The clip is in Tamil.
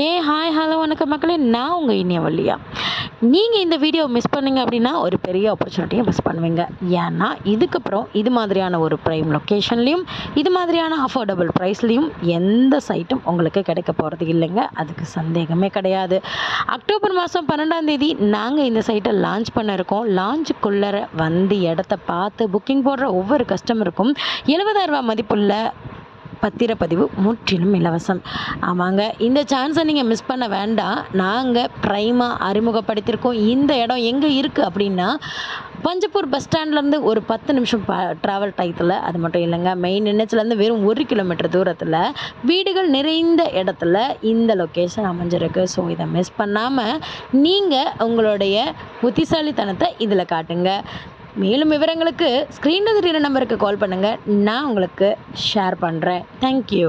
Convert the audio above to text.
ஏ ஹாய் ஹலோ வணக்கம் மக்களே. நான் உங்கள் இனிய வழியா நீங்கள் இந்த வீடியோ மிஸ் பண்ணீங்க அப்படின்னா ஒரு பெரிய ஆப்பர்ச்சுனிட்டியை மிஸ் பண்ணுவீங்க. ஏன்னா இதுக்கப்புறம் இது மாதிரியான ஒரு ப்ரைம் லொக்கேஷன்லேயும் இது மாதிரியான அஃபோர்டபுள் ப்ரைஸ்லேயும் எந்த சைட்டும் உங்களுக்கு கிடைக்க போகிறது இல்லைங்க. அதுக்கு சந்தேகமே கிடையாது. அக்டோபர் மாதம் பன்னெண்டாம் தேதி நாங்கள் இந்த சைட்டை லான்ச் பண்ண இருக்கோம். லான்ச்சுக்குள்ளே வந்து இடத்த பார்த்து புக்கிங் போடுற ஒவ்வொரு கஸ்டமருக்கும் எழுபதாயிரரூபா மதிப்புள்ள பத்திரப்பதிவு முற்றிலும் இலவசம். ஆமாங்க. இந்த சான்ஸை நீங்கள் மிஸ் பண்ண வேண்டாம். நாங்கள் ப்ரைமாக அறிமுகப்படுத்தியிருக்கோம். இந்த இடம் எங்கே இருக்குது அப்படின்னா பஞ்சப்பூர் பஸ் ஸ்டாண்ட்லேருந்து ஒரு பத்து நிமிஷம் ப ட்ராவல் டயத்தில் அது மட்டும் இல்லைங்க. மெயின் என்ஹெச்லேருந்து வெறும் ஒரு கிலோமீட்டர் தூரத்தில் வீடுகள் நிறைந்த இடத்துல இந்த லொக்கேஷன் அமைஞ்சிருக்கு. ஸோ இதை மிஸ் பண்ணாமல் நீங்கள் உங்களுடைய புத்திசாலித்தனத்தை இதில் காட்டுங்க. மேலும் விவரங்களுக்கு ஸ்க்ரீனில் தெரியிற நம்பருக்கு கால் பண்ணுங்கள் நான் உங்களுக்கு ஷேர் பண்ணுறேன் தேங்க்யூ